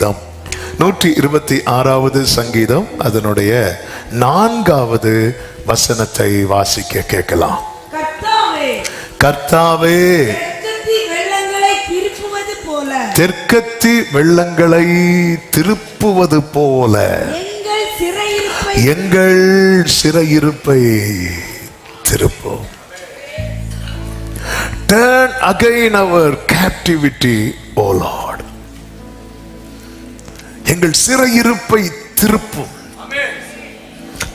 சங்கீதம். நூற்றி இருபத்தி ஆறாவது சங்கீதம் அதனுடைய நான்காவது வசனத்தை வாசிக்க கேட்கலாம். கர்த்தாவே தெற்கத்தி வெள்ளங்களை திருப்புவது போல. எங்கள் சிறையிருப்பை திருப்போம். Turn again our captivity O Lord எங்கள் சிறையிருப்பை திருப்பும்.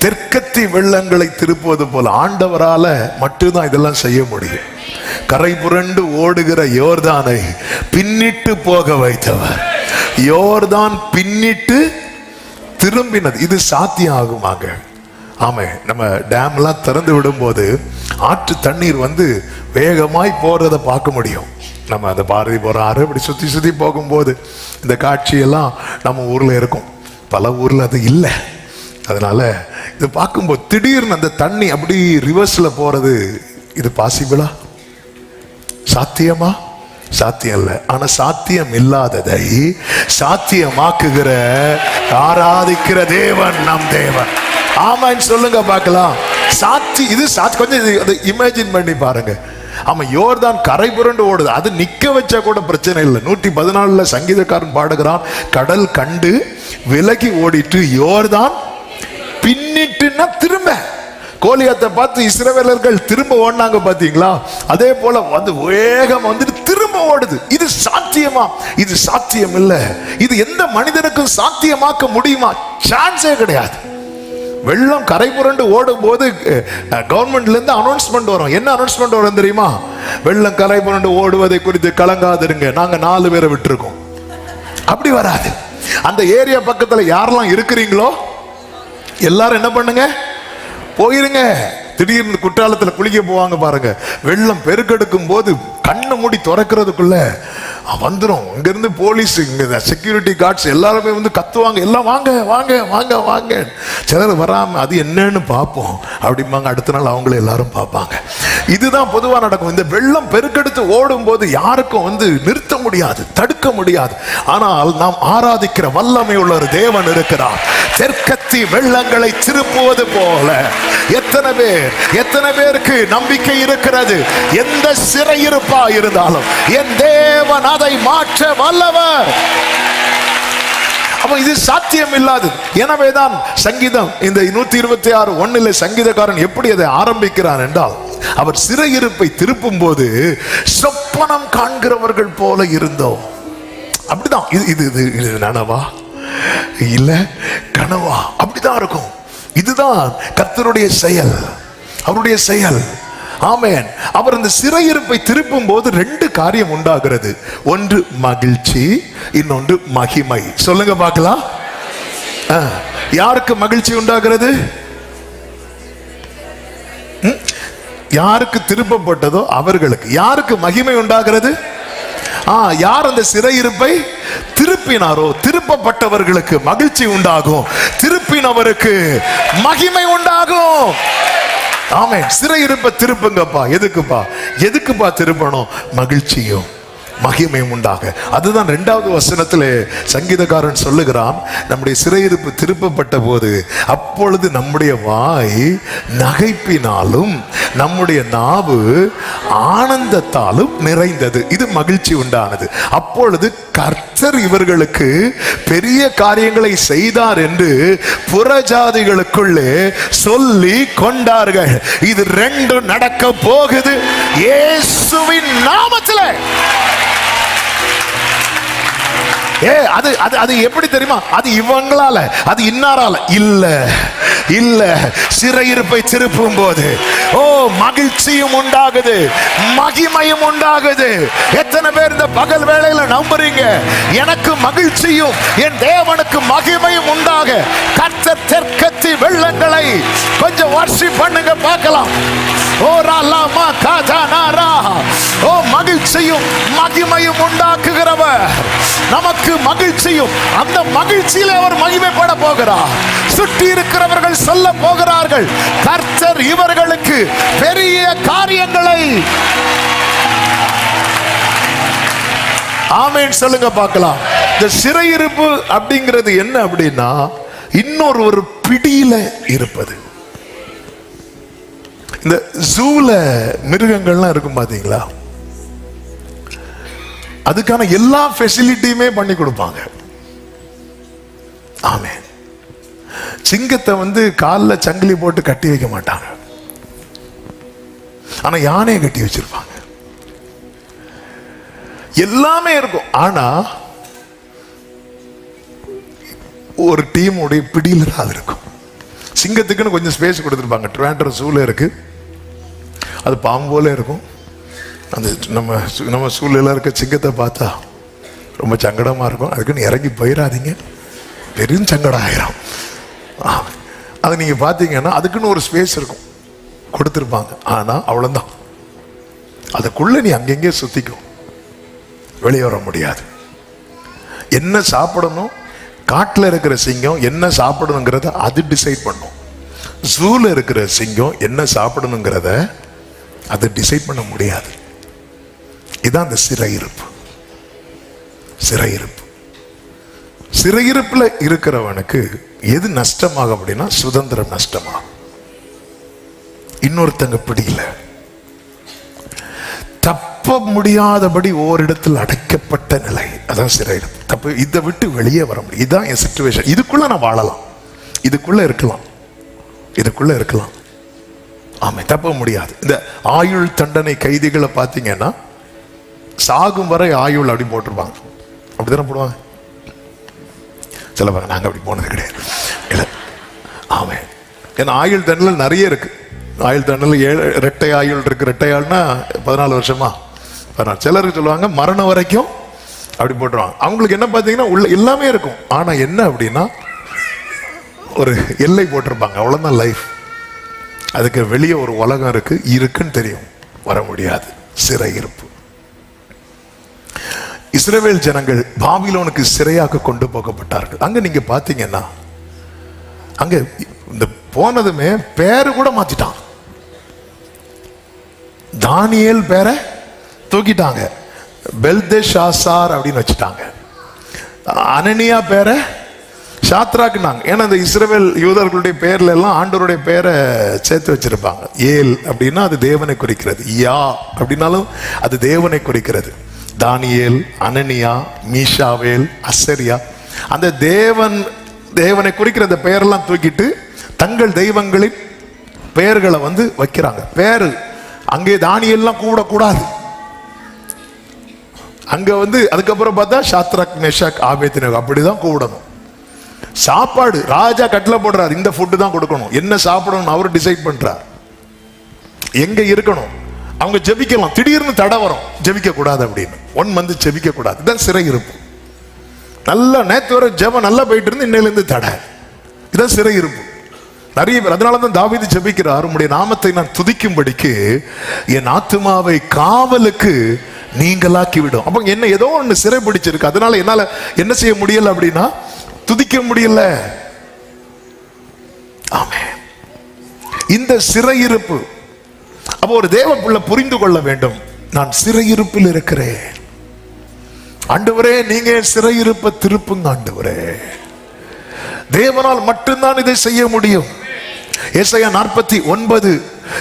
தெற்கத்தி வெள்ளங்களை திருப்புவது போல ஆண்டவரால மட்டும்தான் இதெல்லாம் செய்ய முடியும். கரை புரண்டு ஓடுகிற யோர்தானை பின்னிட்டு போக வைத்தவர். யோர்தான் பின்னிட்டு திரும்பினது. இது சாத்தியம் ஆகுமாங்க ஆமே நம்ம டேம்லாம் திறந்து விடும்போது ஆற்று தண்ணீர் வந்து வேகமாய் போறதை பார்க்க முடியும். நம்ம அந்த பாரதி போற ஆறு இப்படி சுற்றி சுற்றி போகும்போது இந்த காட்சியெல்லாம் நம்ம ஊர்ல இருக்கும். பல ஊர்ல அது இல்லை. அதனால இது பார்க்கும்போது திடீர்னு அந்த தண்ணி அப்படி ரிவர்ஸ்ல போறது இது பாசிபிளா சாத்தியமா? சாத்தியம் இல்லை. ஆனா சாத்தியம் இல்லாததை சாத்தியமாக்குகிற ஆராதிக்கிற தேவன் நம் தேவன். ஆமான்னு சொல்லுங்க பார்க்கலாம். சாத்தி இது சாத்தி கொஞ்சம் இது- இமேஜின் பண்ணி பாருங்க. ஆமாம் யோர்தான் கரை புரண்டு ஓடுது. அது நிக்க வச்சா கூட பிரச்சனை இல்லை. நூற்றி பதினாலுல சங்கீதக்காரன் பாடுகிறான் கடல் கண்டு விலகி ஓடிட்டு யோர்தான் பின்னிட்டுன்னா திரும்ப. கோலியாத்தை பார்த்து இஸ்ரவேலர்கள் திரும்ப ஓடினாங்க பார்த்தீங்களா அதே போல வந்து வேகம் வந்துட்டு திரும்ப ஓடுது. இது சாத்தியமா? இது சாத்தியம் இல்லை இது எந்த மனிதனுக்கும் சாத்தியமாக்க முடியுமா? சான்ஸே கிடையாது. வெள்ளம் கரை புரண்டு ஓடும் போது கவர்மெண்ட்லேருந்து அனௌன்ஸ்மெண்ட் வரும். என்ன அனௌன்ஸ்மெண்ட் வரும் தெரியுமா? வெள்ளம் கரை புரண்டு ஓடுவதை குறித்து கலங்காதிருங்க. நாங்கள் நாலு பேரை விட்டுருக்கோம். அப்படி வராது. அந்த ஏரியா பக்கத்தில் யாரெல்லாம் இருக்கிறீங்களோ எல்லாரும் என்ன பண்ணுங்க? போயிருங்க. திடீர்னு குற்றாலத்தில் குளிக்க போவாங்க பாருங்க. வெள்ளம் பெருக்கெடுக்கும் போது கண்ணை மூடி துறக்கிறதுக்குள்ள வந்துடும் இங்கேருந்து போலீஸ் இங்கே செக்யூரிட்டி கார்ட்ஸ் எல்லாருமே வந்து கத்துவாங்க. எல்லாம் வாங்க வாங்க வாங்க வாங்க. சிலர் வராமல் அது என்னன்னு பார்ப்போம். அப்படிம்பாங்க. அடுத்த நாள் அவங்கள எல்லாரும் பார்ப்பாங்க. இதுதான் பொதுவாக நடக்கும். இந்த வெள்ளம் பெருக்கெடுத்து ஓடும் போது யாருக்கும் வந்து நிறுத்த முடியாது தடுக்க முடியாது. ஆனால் நாம் ஆராதிக்கிற வல்லமை உள்ள ஒரு தேவன் இருக்கிறார். தெற்கத்தி வெள்ளங்களை திருப்புவது போல. எத்தனை பேர் எத்தனை பேருக்கு நம்பிக்கை இருக்கிறது? எந்த சிறையிருப்பா இருந்தாலும். என் தேவன் அதை மாற்ற வல்லவர். அப்போ இது சாத்தியம் இல்லாதது எனவேதான் சங்கீதம் இந்த நூத்தி இருபத்தி ஆறு ஒன்றில் சங்கீதக்காரன் எப்படி அதை ஆரம்பிக்கிறான் என்றால் அவர் சிறையிருப்பை திருப்பும் போது சொப்பனம் காண்கிறவர்கள் போல இருந்தோம். அப்படிதான். இது இது இது இது நனவா? இல்ல கனவா? அப்படிதான் இருக்கும். இதுதான் கர்த்தருடைய செயல். அவருடைய செயல். ஆமேன். அவர் இந்த சிறையிருப்பை திருப்பும் போது ரெண்டு காரியம் உண்டாகிறது. ஒன்று மகிழ்ச்சி இன்னொன்று மகிமை. சொல்லுங்க பார்க்கலாம். யாருக்கு மகிழ்ச்சி உண்டாகிறது? யாருக்கு திருப்பப்பட்டதோ அவர்களுக்கு. யாருக்கு மகிமை உண்டாகிறது? ஆ யார் அந்த சிறையிருப்பை திருப்பினாரோ? திருப்பப்பட்டவர்களுக்கு மகிழ்ச்சி உண்டாகும். திருப்பினவருக்கு மகிமை உண்டாகும். ஆமே சிறையிருப்பை திருப்புங்கப்பா. எதுக்குப்பா? எதுக்குப்பா திருப்பணும்? மகிழ்ச்சியும். மகிமையும் உண்டாக அதுதான் ரெண்டாவது வசனத்திலே சங்கீதக்காரன் சொல்லுகிறான் நம்முடைய சிறையிருப்பு திருப்பப்பட்ட போது அப்பொழுது நம்முடைய வாய் நகைப்பினாலும் நம்முடைய நாவு ஆனந்தத்தாலும் நிறைந்தது. இது மகிழ்ச்சி உண்டானது. அப்பொழுது கர்த்தர் இவர்களுக்கு பெரிய காரியங்களை செய்தார் என்று புறஜாதிகளுக்குள்ளே சொல்லி கொண்டார்கள். இது ரெண்டும் நடக்க போகுது. இயேசுவின் ஏ அது அது அது எப்படி தெரியுமா? அது இவங்களால அது இன்னாரால. இல்ல இல்ல. சிறையிருப்பை திருப்பும் போது ஓ மகிழ்ச்சியும் உண்டாகுது. மகிமையும் உண்டாகுது. எத்தனை பேர் இந்த பகல் வேளையில நம்புறீங்க? எனக்கு மகிழ்ச்சியும் என் தேவனுக்கு மகிமையும் உண்டாக. கத்த தெற்கத்தி வெள்ளங்களை கொஞ்சம் வர்ஷி பண்ணுங்க பார்க்கலாம். ஓ ராலாமா காஜானாரா ஓ மகிழ்ச்சியும் மகிமையும் உண்டாக்குகிறவர். நமக்கு மகிழ்ச்சியும் அந்த மகிழ்ச்சியில் அவர் மகிமைப்பட போகிறார். சுற்றி இருக்கிறவர்கள் சொல்ல போகிறார்கள். கர்த்தர் இவர்களுக்கு பெரிய காரியங்களை. ஆமேன் சொல்லுங்க பார்க்கலாம். இந்த சிறையிருப்பு அப்படிங்கிறது என்ன அப்படின்னா இன்னொரு ஒரு பிடியில இருப்பது. இந்த ஜூல மிருகங்கள்லாம் இருக்கும் பாத்தீங்களா? அதுக்கான எல்லா ஃபெசிலிட்டியுமே பண்ணி கொடுப்பாங்க. ஆமே சிங்கத்தை வந்து காலில் சங்கிலி போட்டு கட்டி வைக்க மாட்டாங்க. ஆனா யானையை கட்டி வச்சிருப்பாங்க. எல்லாமே இருக்கும். ஆனா ஒரு டீமுடைய உடைய பிடியில் தான் அது இருக்கும். சிங்கத்துக்குன்னு கொஞ்சம் ஸ்பேஸ் கொடுத்துருப்பாங்க. ட்ராண்டர் சூழல் இருக்கு. அது பாம்பு போல இருக்கும். அந்த நம்ம சு- நம்ம சூழலாக இருக்க சிங்கத்தை பார்த்தா ரொம்ப சங்கடமாக இருக்கும். அதுக்குன்னு இறங்கி போயிடாதீங்க பெரும் சங்கடம் ஆயிரும் ஆ. அது நீங்கள் பார்த்தீங்கன்னா அதுக்குன்னு ஒரு ஸ்பேஸ் இருக்கும். கொடுத்துருப்பாங்க. ஆனால் அவ்வளோதான் அதுக்குள்ள நீ அங்கெங்கே சுத்திக்கும். வெளியே வர முடியாது. என்ன சாப்பிடணும் காட்டில் இருக்கிற சிங்கம் என்ன சாப்பிடணுங்கிறத அது டிசைட் பண்ணும். ஜூவில் இருக்கிற சிங்கம் என்ன சாப்பிடணுங்கிறத அதை டிசைட் பண்ண முடியாது. இதான் அந்த சிறையிருப்பு. சிறையிருப்பு. சிறையிருப்பில் இருக்கிறவனுக்கு எது நஷ்டமாகும் அப்படின்னா சுதந்திரம் நஷ்டமாகும். இன்னொருத்தங்க பிடியில தப்ப முடியாதபடி ஓரிடத்தில் அடைக்கப்பட்ட நிலை. அதான் சிறையிருப்பு. தப்பு இதை விட்டு வெளியே வர முடியும். இதுதான் என் சுச்சுவேஷன் இதுக்குள்ள நான் வாழலாம். இதுக்குள்ள இருக்கலாம். இதுக்குள்ள இருக்கலாம். ஆமாம் தப்ப முடியாது. இந்த ஆயுள் தண்டனை கைதிகளை பார்த்தீங்கன்னா சாகும் வரை ஆயுள் அப்படி போட்டிருப்பாங்க. அப்படி தானே போடுவாங்க? சில பாருங்க நாங்கள் அப்படி போனது கிடையாது. இல்லை ஆமாம் ஏன்னா ஆயுள் தண்டனை நிறைய இருக்குது ஆயுள் தண்டனை ஏழு ரெட்டை ஆயுள் இருக்குது ரெட்டை ஆள்னா பதினாலு வருஷமா? பதினாலு. சிலருக்கு சொல்லுவாங்க மரணம் வரைக்கும் அப்படி போட்டுருவாங்க. அவங்களுக்கு என்ன பார்த்தீங்கன்னா உள்ள எல்லாமே இருக்கும். ஆனால் என்ன அப்படின்னா ஒரு எல்லை போட்டிருப்பாங்க. அவ்வளோதான் லைஃப் அதுக்கு வெளியே ஒரு உலகம் இருக்கு இருக்குன்னு தெரியும். வர முடியாது. சிறை இஸ்ரேவேல் இஸ்ரவேல் ஜனங்கள் பாபிலோனுக்கு சிறையாக கொண்டு போகப்பட்டார்கள். அங்க நீங்க பாத்தீங்கன்னா அங்க இந்த போனதுமே பேரு கூட மாத்திட்டான். தானியேல் பேரை தூக்கிட்டாங்க. பெல்தேஷாசார் அப்படின்னு வச்சுட்டாங்க. அனனியா பேரை சாத்ராக்குனாங்க ஏன்னா இந்த இஸ்ரவேல் யூதர்களுடைய பெயர்ல எல்லாம் ஆண்டவருடைய பெயரை சேர்த்து வச்சிருப்பாங்க. ஏல் அப்படின்னா அது தேவனை குறிக்கிறது. யா அப்படின்னாலும் அது தேவனை குறிக்கிறது. தானியேல் அனனியா மீஷாவேல் அசரியா. அந்த தேவன் தேவனை குறிக்கிற அந்த பெயரெல்லாம் தூக்கிட்டு தங்கள் தெய்வங்களின் பெயர்களை வந்து வைக்கிறாங்க. பேர் அங்கே தானியெல்லாம் கூடக்கூடாது. அங்கே வந்து அதுக்கப்புறம் பார்த்தா ஷாத்ராக் மெஷாக் ஆபேத்தினக் அப்படிதான் கூடணும். சாப்பாடு ராஜா கட்டில் போடுறார் இந்த ஃபுட்டு தான் கொடுக்கணும். என்ன சாப்பிடணும் அவர் டிசைட் பண்றார். எங்க இருக்கணும்? அவங்க ஜெபிக்கலாம். திடீர்னு தடை வரும். ஜெபிக்க கூடாது அப்படின்னு. ஒன் மந்த் ஜெபிக்க கூடாது இதான் சிறை இருப்பு. நல்லா நேற்று வர ஜெபம் நல்லா போயிட்டு இருந்து இன்னையிலேருந்து தடை. இதான் சிறை இருப்பு. நிறைய பேர் அதனால தான் தாவிது ஜெபிக்கிறார். உம்முடைய நாமத்தை நான் துதிக்கும்படிக்கு என் ஆத்துமாவை காவலுக்கு நீங்களாக்கி விடும் அப்போ என்ன ஏதோ ஒன்று சிறை பிடிச்சிருக்கு. அதனால என்னால் என்ன செய்ய முடியல அப்படின்னா துதிக்க முடியல. ஆமே இந்த சிறையிருப்பு அப்போ ஒரு தேவ பிள்ளை புரிந்து கொள்ள வேண்டும். நான் சிறையிருப்பில் இருக்கிறேன். ஆண்டவரே நீங்க சிறையிருப்ப திருப்புங்க ஆண்டவரே. தேவனால் மட்டும்தான் இதை செய்ய முடியும். ஏசையா நாற்பத்தி ஒன்பது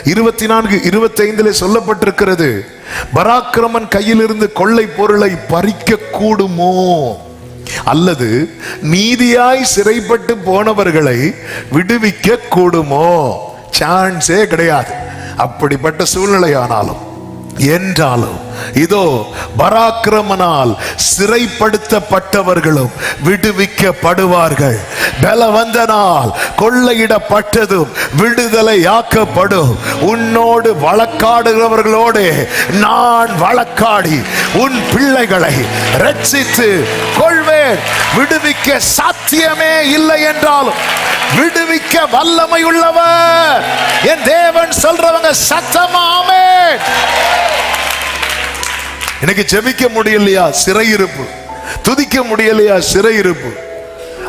இருபத்தி நான்கு இருபத்தி ஐந்திலே சொல்லப்பட்டிருக்கிறது பராக்கிரமன் கையிலிருந்து கொள்ளை பொருளை பறிக்க கூடுமோ அல்லது நீதியாய் சிறைப்பட்டு போனவர்களை விடுவிக்க கூடுமோ? சான்ஸே கிடையாது. அப்படிப்பட்ட சூழ்நிலையானாலும் என்றாலும் இதோ பராக்கிரமனால் சிறைப்படுத்தப்பட்டவர்களும் விடுவிக்கப்படுவார்கள். பலவந்தனால் கொள்ளையிடப்பட்டதும் விடுதலையாக்கப்படும். உன்னோடு வழக்காடுகிறவர்களோடு நான் வழக்காடி உன் பிள்ளைகளை ரட்சித்து கொள்வேன். விடுவிக்க சாத்தியமே இல்லை என்றாலும் விடுவிக்க வல்லமை உள்ளவர் என் தேவன் சொல்றவங்க சத்தமாமே எனக்கு ஜெபிக்க முடியலையா? சிறையிருப்பு. துதிக்க முடியலையா? சிறையிருப்பு.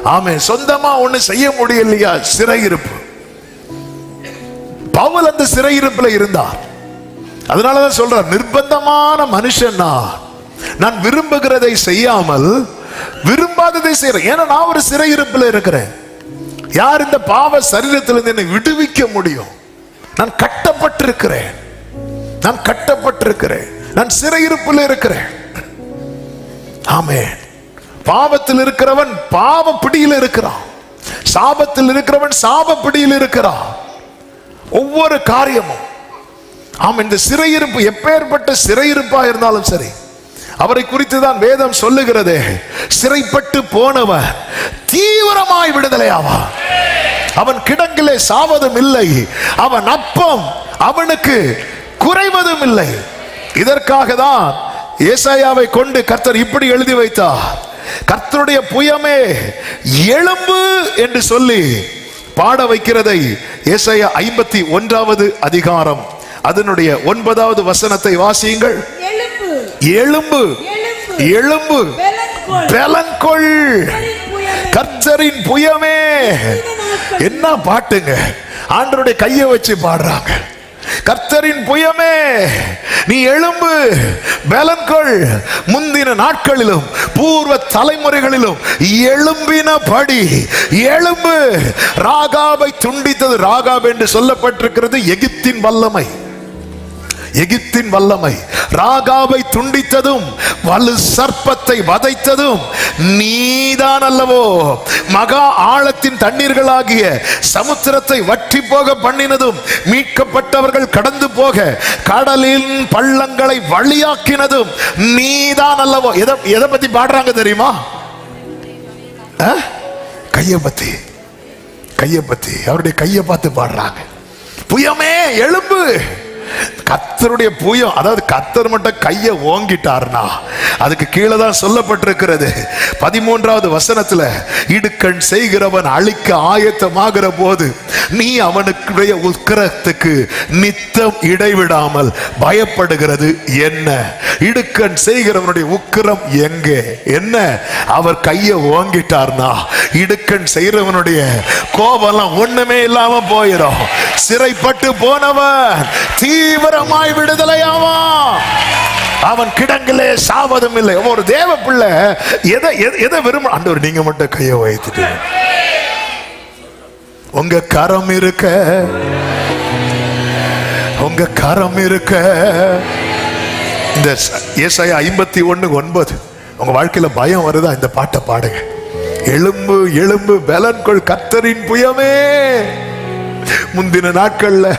ஆமே சொந்தமா ஒண்ணு செய்ய முடியலையா? சிறையிருப்பு. பவுல் அந்த சிறையிருப்புல இருந்தார். அதனாலதான் சொல்றார் நிர்பந்தமான மனுஷன் நான். விரும்புகிறதை செய்யாமல் விரும்பாததை செய்யறேன் ஏன்னா நான் ஒரு சிறையிருப்புல இருக்கிறேன். யார் இந்த பாவ சரீரத்திலிருந்து என்னை விடுவிக்க முடியும்? நான் கட்டப்பட்டிருக்கிறேன். நான் கட்டப்பட்டிருக்கிறேன். நான் சிறையிருப்பில் இருக்கிறேன். ஆமே பாவத்தில் இருக்கிறவன் பாவ பிடியில் இருக்கிறான். சாபத்தில் இருக்கிறவன் சாப பிடியில் இருக்கிறான். ஒவ்வொரு காரியமும். ஆம் இந்த சிறையிருப்பு எப்பேற்பட்ட சிறையிருப்பா இருந்தாலும் சரி அவரை குறித்து தான் வேதம் சொல்லுகிறதே. சிறைப்பட்டு போனவன் தீவிரமாய் விடுதலை ஆவான் அவன் கிடங்கிலே சாவதும் இல்லை அவன் அப்பம் அவனுக்கு குறைவதும் இல்லை. இதற்காக தான் ஏசாயாவை கொண்டு கர்த்தர் இப்படி எழுதி வைத்தார். கர்த்தருடைய புயமே எழும்பு என்று சொல்லி பாட வைக்கிறதை ஏசாயா ஐம்பத்தி ஒன்றாவது அதிகாரம். அதனுடைய ஒன்பதாவது வசனத்தை வாசியுங்கள். பெலன்கொள். கர்த்தரின் புயமே. கர்த்தரின் புயமே. என்ன பாட்டுங்க? ஆண்டருடைய கையை வச்சு பாடுறாங்க. கர்த்தரின் புயமே நீ எழும்பு பலன்கொள் முந்தின நாட்களிலும் பூர்வ தலைமுறைகளிலும் எழும்பினபடி எழும்பு. ராகாவை துண்டித்தது ராகாப் என்று சொல்லப்பட்டிருக்கிறது எகிப்தின் வல்லமை. எகிப்தின் வல்லமை. ராகாவை துண்டித்ததும் வலு சர்ப்பத்தை வதைத்ததும் நீதான் அல்லவோ மகா ஆழத்தின் தண்ணீர்களாகிய சமுத்திரத்தை வற்றி போக பண்ணினதும் மீட்கப்பட்டவர்கள் கடந்து போக கடலின் பள்ளங்களை வழியாக்கினதும் நீதான் அல்லவோ எதை எதை பத்தி பாடுறாங்க தெரியுமா? கையை பத்தி. கையை பத்தி. அவருடைய கையை பார்த்து பாடுறாங்க. புயமே எழும்பு. கத்தருடைய புயம் அதாவது கத்தர் மட்டும் கையை ஓங்கிட்டார்னா அதுக்கு கீழே தான் சொல்லப்பட்டிருக்கிறது. பதிமூன்றாவது வசனத்துல இடுக்கண் செய்கிறவன் அழிக்க ஆயத்தமாகிற போது நீ அவனுக்குடைய உக்கரத்துக்கு நித்தம் இடைவிடாமல் பயப்படுகிறது. என்ன? இடுக்கண் செய்கிறவனுடைய உக்கரம் எங்கே? என்ன? அவர் கையை ஓங்கிட்டார்னா இடுக்கண் செய்கிறவனுடைய கோபம்லாம் ஒண்ணுமே இல்லாம போயிடும் சிறைப்பட்டு போனவன் தீ தீவிரமாய் விடுதலையாவான் அவன் கிடங்கிலே சாவதும் இல்லை. ஒரு தேவ பிள்ளை எதை எதை- விரும்ப ஆண்டவர் நீங்க மட்டும் கையை வைத்துட்டு. உங்க கரம் இருக்க உங்க கரம் இருக்க. இந்த ஏசாயா ஐம்பத்தி ஒண்ணு ஒன்பது. உங்க வாழ்க்கையில பயம் வருதா? இந்த பாட்டை பாடுங்க. எலும்பு எலும்பு பலன்கொள் கத்தரின் புயமே. முந்தின நாட்கள்ல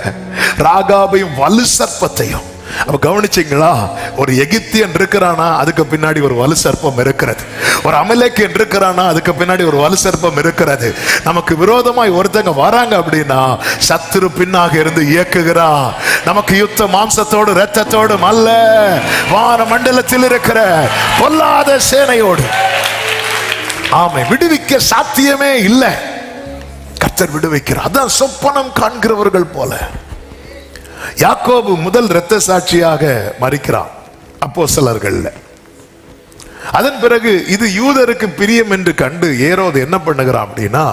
ராகாபையும் வலு சர்ப்பத்தையும். அப்ப கவனிச்சீங்களா? ஒரு எகிப்தியன் இருக்கிறானா அதுக்கு பின்னாடி ஒரு வலு சர்ப்பம் இருக்கிறது. ஒரு அமலேக்கியன் இருக்கிறானா அதுக்கு பின்னாடி ஒரு வலு சர்ப்பம் இருக்கிறது. நமக்கு விரோதமாய் ஒருத்தங்க வராங்க அப்படின்னா சத்துரு பின்னாக இருந்து இயக்குகிறா. நமக்கு யுத்த மாம்சத்தோடு ரத்தத்தோடும் அல்ல. வான மண்டலத்தில் இருக்கிற பொல்லாத சேனையோடு. ஆமை விடுவிக்க சாத்தியமே இல்லை. கர்த்தர் விடுவிக்கிறார். அதான் சொப்பனம் காண்கிறவர்கள் போல. யாக்கோபு முதல் இரத்த சாட்சியாக மறிக்கிறான் அப்போ சிலர்கள்ல அதன் பிறகு இது யூதருக்கு பிரியம் என்று கண்டு ஏரோது என்ன பண்ணுகிறான் அப்படின்னா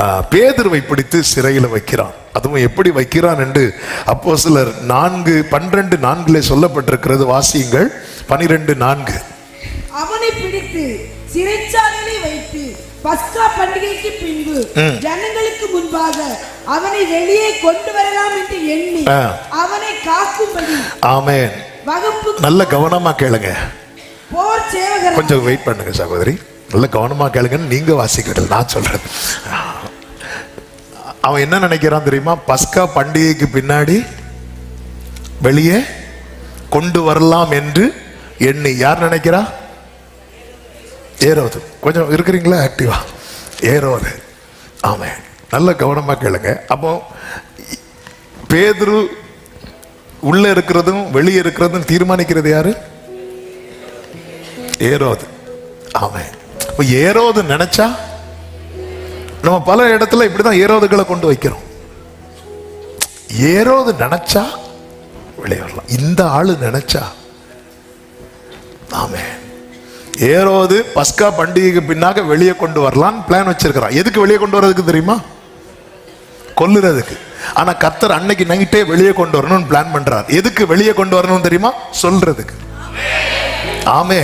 ஆ, பேதுருவை பிடித்து சிறையில் வைக்கிறான். அதுவும் எப்படி வைக்கிறான் என்று அப்போ சிலர் நான்கு பன்னிரண்டு நான்கிலே சொல்லப்பட்டிருக்கிறது. வாசியுங்கள். பனிரெண்டு நான்கு. அவனை பிடித்து பஸ்கா பண்டிகைக்கு பின்பு. ஜனங்களுக்கு முன்பாக அவனை வெளியே கொண்டு வரலாம் என்று எண்ணி. அவனை காக்கும்படி ஆமென். வகுப்பு நல்ல கவனமா கேளுங்க. போர் சேவகர் கொஞ்சம் வெயிட் பண்ணுங்க சகோதரி. நல்ல கவனமா கேளுங்கன்னு நீங்க வாசிக்கிட்டு நான் சொல்றேன் அவன் என்ன நினைக்கிறான் தெரியுமா? பஸ்கா பண்டிகைக்கு பின்னாடி வெளியே கொண்டு வரலாம் என்று எண்ணி. யார் நினைக்கிறா? ஏரோது கொஞ்சம் இருக்கிறீங்களா? ஆக்டிவா ஏரோது ஆமாம் நல்ல கவனமா கேளுங்க. அப்போ பேதுரு உள்ள இருக்கிறதும் வெளியே இருக்கிறதும் தீர்மானிக்கிறது யாரு? ஏரோது ஆமாம் இப்போ ஏறோது நினைச்சா நம்ம பல இடத்துல இப்படிதான் ஏரோதுகளை கொண்டு வைக்கிறோம். ஏரோது நினைச்சா வெளியே வரலாம். இந்த ஆளு நினைச்சா ஆமாம் ஏரோது பஸ்கா பண்டிகைக்கு பின்னாக வெளியே கொண்டு வரலாம் பிளான் வச்சிருக்கிறான். எதுக்கு வெளியே கொண்டு வர்றதுக்கு தெரியுமா? கொல்லுறதுக்கு. ஆனா கர்த்தர் அன்னைக்கு நைட்டே வெளியே கொண்டு வரணும்னு பிளான் பண்றார். எதுக்கு வெளியே கொண்டு வரணும்னு தெரியுமா? சொல்றதுக்கு. ஆமே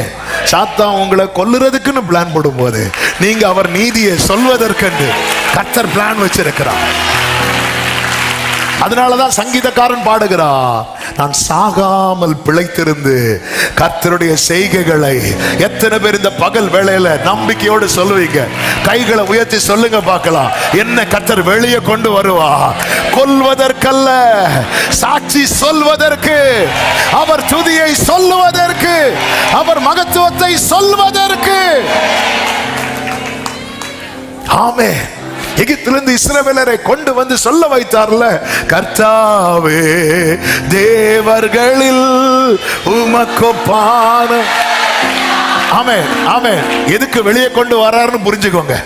சாத்தா உங்களை கொல்லுறதுக்குன்னு பிளான் போடும்போது நீங்க அவர் நீதியை சொல்வதற்கென்று கர்த்தர் பிளான் வச்சிருக்கிறார். அதனாலதான் சங்கீதக்காரன் பாடுகிறார் நான் சாகாமல் பிழைத்திருந்து கர்த்தருடைய செய்கைகளை எத்தனை பேர் இந்த பகல் வேளையில நம்பிக்கையோடு சொல்லுவீங்க? கைகளை உயர்த்தி சொல்லுங்க பார்க்கலாம். என்ன கர்த்தர் வெளியே கொண்டு வருவா? கொல்வதற்கல்ல. சாட்சி சொல்வதற்கு. அவர் துதியை சொல்லுவதற்கு. அவர் மகத்துவத்தை சொல்வதற்கு. ஆமே எகிப்திலிருந்து இஸ்ரவேலரை கொண்டு வந்து சொல்ல வைத்தார்ல கர்த்தாவே தேவர்களில் உமக்கொப்பான ஆமே ஆமே எதுக்கு வெளியே கொண்டு வராருன்னு புரிஞ்சுக்கோங்க.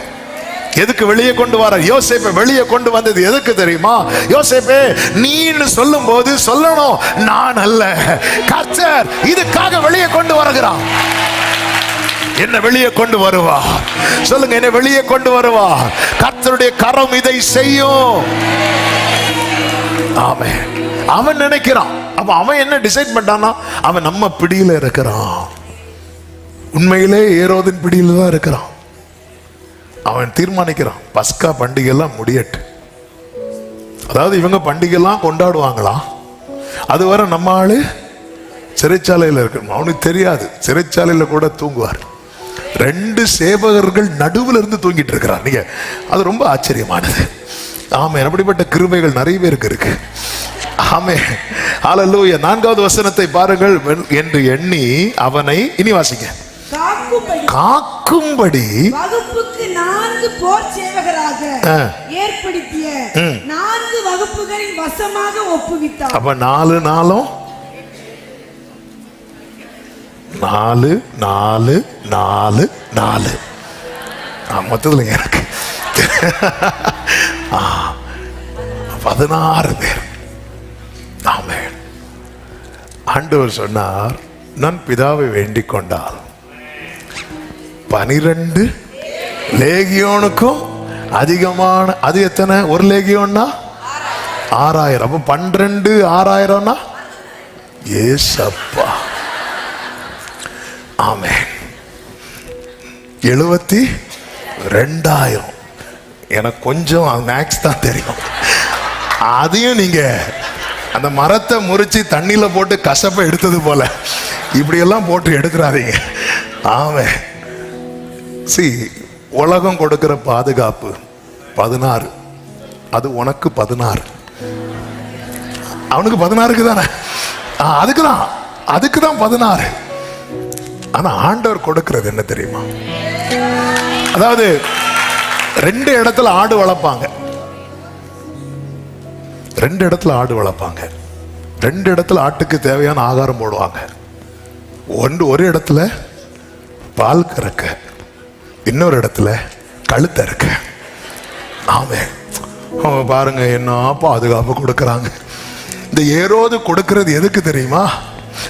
எதுக்கு வெளியே கொண்டு வர? யோசேப்பை வெளியே கொண்டு வந்தது எதுக்கு தெரியுமா? யோசேப்பே நீன்னு சொல்லும் போது சொல்லணும் நான் அல்ல. கர்த்தர் இதுக்காக வெளியே கொண்டு வருகிறான் என்ன வெளியே கொண்டு வருவா. சொல்லுங்க என்ன வெளியே கொண்டு வருவா. கர்த்தருடைய கரம் இதை செய்யும். ஆமென். அவன் நினைக்கிறான். அப்ப அவன் என்ன டிசைட் பண்ணானா அவன் நம்ம பிடியில இருக்கிறான். உண்மையிலே ஏரோதின் பிடியில தான் இருக்கிறான். அவன் தீர்மானிக்கிறான். பஸ்கா பண்டிகை எல்லாம் முடியட்டு. அதாவது இவங்க பண்டிகைலாம் எல்லாம் கொண்டாடுவாங்களாம் அதுவரை நம்ம ஆளு சிறைச்சாலையில் இருக்கணும். அவனுக்கு தெரியாது. சிறைச்சாலையில் கூட தூங்குவார். ரெண்டு சேவகர்கள் நடுவில் இருந்து தூங்கிட்டு இருக்கிறார். நீங்க அது ரொம்ப ஆச்சரியமானது. ஆமே அப்படிப்பட்ட கிருபைகள் நிறைய பேருக்கு இருக்கு. ஆமே ஹalleluya. நான்காவது வசனத்தை பாருங்கள். என்று எண்ணி அவனை இனி வாசிங்க. காக்கும்படி காக்கும்படி வகுப்புக்கு நான்கு போர் சேவகராக ஆ. ஏற்படுத்திய நான்கு வகுப்புகளின் வசமாக ஒப்புவித்தார். அப்ப நாலு நாளும் நாலு நாலு நாலு நாலு. மொத்தத்தில் எனக்கு. பதினாறு பேர். ஆமே. ஆண்டவர் சொன்னார் நான் பிதாவை வேண்டிக் கொண்டால் பனிரெண்டு லேகியோனுக்கும் அதிகமான அது எத்தனை? ஒரு லேகியோன்னா? ஆறாயிரம். அப்போ பன்னிரெண்டு ஆறாயிரம்னா? ஏசப்பா. எழுபத்தி ரெண்டாயிரம். எனக்கு கொஞ்சம் மேக்ஸ் தான் தெரியும். அதையும் நீங்க அந்த மரத்தை முறிச்சு தண்ணியில போட்டு கசப்பை எடுத்தது போல இப்படியெல்லாம் போட்டு எடுக்கிறாதீங்க. ஆமே. சி உலகம் கொடுக்கிற பாதுகாப்பு பதினாறு. அது உனக்கு பதினாறு. அவனுக்கு பதினாறுக்கு தானே? ஆ, அதுக்கு தான் அதுக்கு தான் பதினாறு. ஆனா ஆண்டவர் கொடுக்கிறது என்ன தெரியுமா? அதாவது ரெண்டு இடத்துல ஆடு வளர்ப்பாங்க. ரெண்டு இடத்துல ஆடு வளர்ப்பாங்க. ரெண்டு இடத்துல ஆட்டுக்கு தேவையான ஆகாரம் போடுவாங்க. ஒன்று ஒரு இடத்துல பால் கறக்க இன்னொரு இடத்துல கழுத்த இருக்க ஆமே அவங்க பாருங்க என்ன பாதுகாப்பு கொடுக்குறாங்க. இந்த ஏரோது கொடுக்கறது எதுக்கு தெரியுமா?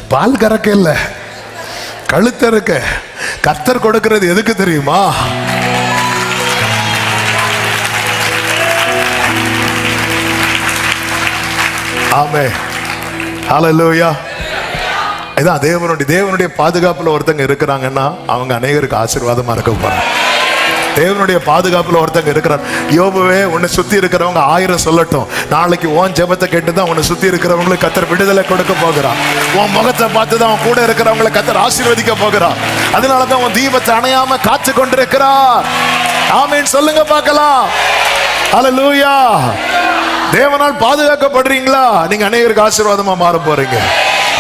பால் கறக்க இல்லை. கழுத்த இருக்க. கர்த்தர் கொடுக்கிறது எதுக்கு தெரியுமா? ஆமே. ஹalleluya இதான் தேவனுடைய தேவனுடைய பாதுகாப்புல ஒருத்தங்க இருக்கிறாங்கன்னா அவங்க அநேகருக்கு ஆசீர்வாதமா இருக்க போறாங்க. தேவனுடைய பாதுகாப்பில் ஒருத்தங்க இருக்கிறார். யோபுவே உன்னை சுத்தி இருக்கிறவங்க ஆயிரம் சொல்லட்டும். நாளைக்கு ஓன் ஜெபத்தை கேட்டு தான் உன்னை சுத்தி இருக்கிறவங்களுக்கு கத்தர் விடுதலை கொடுக்க போகிறான் உன் முகத்தை பார்த்து தான் உன் கூட இருக்கிறவங்களை கத்தர் ஆசீர்வதிக்க போகிறான் அதனால தான் உன் தீபத்தை அணையாம காத்து கொண்டிருக்கிறார். ஆமீன். சொல்லுங்க பார்க்கலாம். ஹalleluya தேவனால் பாதுகாக்கப்படுறீங்களா? நீங்க அநேகருக்கு ஆசீர்வாதமா மாற போறீங்க.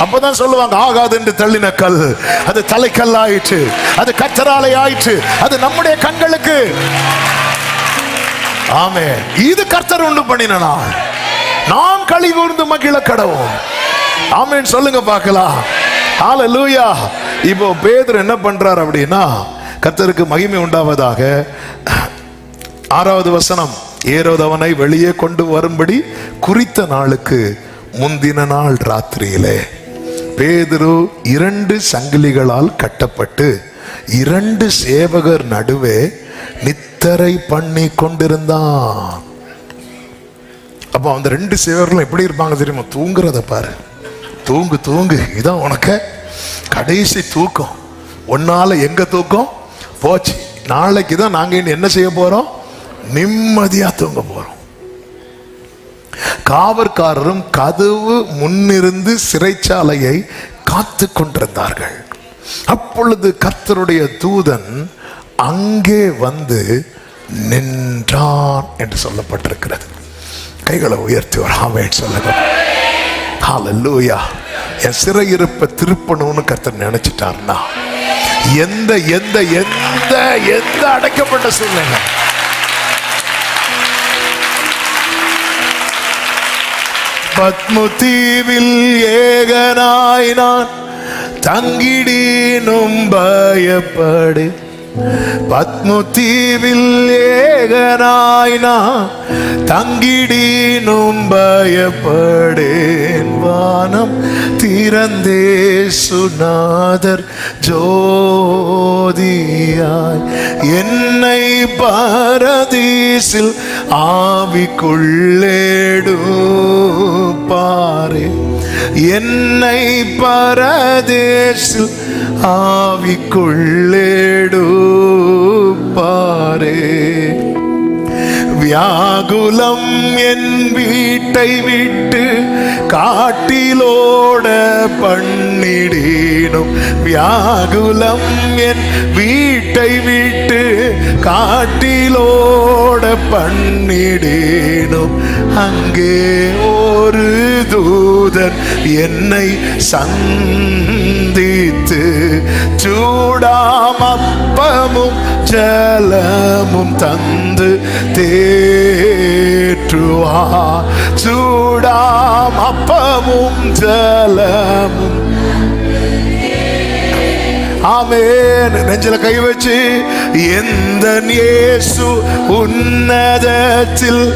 அப்பதான் சொல்லுவாங்க ஆகாது என்று தள்ளின கல். அது தலைக்கல் ஆயிற்று அது கச்சராலை ஆயிற்று அது நம்முடைய கண்களுக்கு. ஆமே இது கர்த்தர் உண்டு பண்ணினா நான் நாம் களி கூர்ந்து மகிழ கடவும் ஆமேன்னு சொல்லுங்க பார்க்கலாம். லூயா இப்போ பேதர் என்ன பண்றார் அப்படின்னா கர்த்தருக்கு மகிமை உண்டாவதாக ஆறாவது வசனம் ஏரோது அவனை வெளியே கொண்டு வரும்படி குறித்த நாளுக்கு முந்தின நாள் ராத்திரியிலே. பேதுரு இரண்டு சங்கிலிகளால் கட்டப்பட்டு இரண்டு சேவகர் நடுவே நித்தரை பண்ணி கொண்டிருந்தான். அப்போ அந்த ரெண்டு சேவர்களும் எப்படி இருப்பாங்க தெரியுமா? தூங்குறத பாரு. தூங்கு தூங்கு. இதான் உனக்கு கடைசி தூக்கம். உன்னால எங்க தூக்கம்? போச்சு. நாளைக்கு தான் நாங்க என்ன செய்ய போறோம்? நிம்மதியா தூங்க போறோம். காவற்காரரும் கதவு முன்னிருந்து சிறைச்சாலையை காத்து கொண்டிருந்தார்கள். அப்பொழுது கர்த்தருடைய தூதன் அங்கே வந்து நின்றான் என்று சொல்லப்பட்டிருக்கிறது. கைகளை உயர்த்தி ஒரு ஆமேன் சொல்லுங்க. ஹalleluya என் சிறையிருப்பை திருப்பணும்னு கர்த்தர் நினைச்சிட்டார்னா எந்த எந்த எந்த எந்த அடைக்கப்பட்ட சூழ்நிலை? பத்முதீவில் ஏகனாய் நான் தங்கிடீனும் பயப்படு. பத்முதீவில் ஏகனாய் நான் தங்கிடீனும் பயப்படேன் வானம் திறந்தே சுநாதர் ஜோதியாய் என்னை பாரதீசில் ஆவிக்குள்ளேடு பாரு. என்னை பரதேசில் ஆவிக்குள்ளேடு பாரே வியாகுலம் என் வீட்டை விட்டு காட்டிலோட பண்ணிடீனும். வியாகுலம் என் வீட்டை விட்டு காட்டிலோட பண்ணிடீனும். அங்கே ஒரு தூதன் என்னை சந்தித்து சூடாமப்பமும் ஜலமும் தந்து தே தேற்றுவா சூடாம் அப்பமும் ஜலமும். ஆமேன். நெஞ்சில கை வச்சு எந்த இயேசு உன்னதத்தில்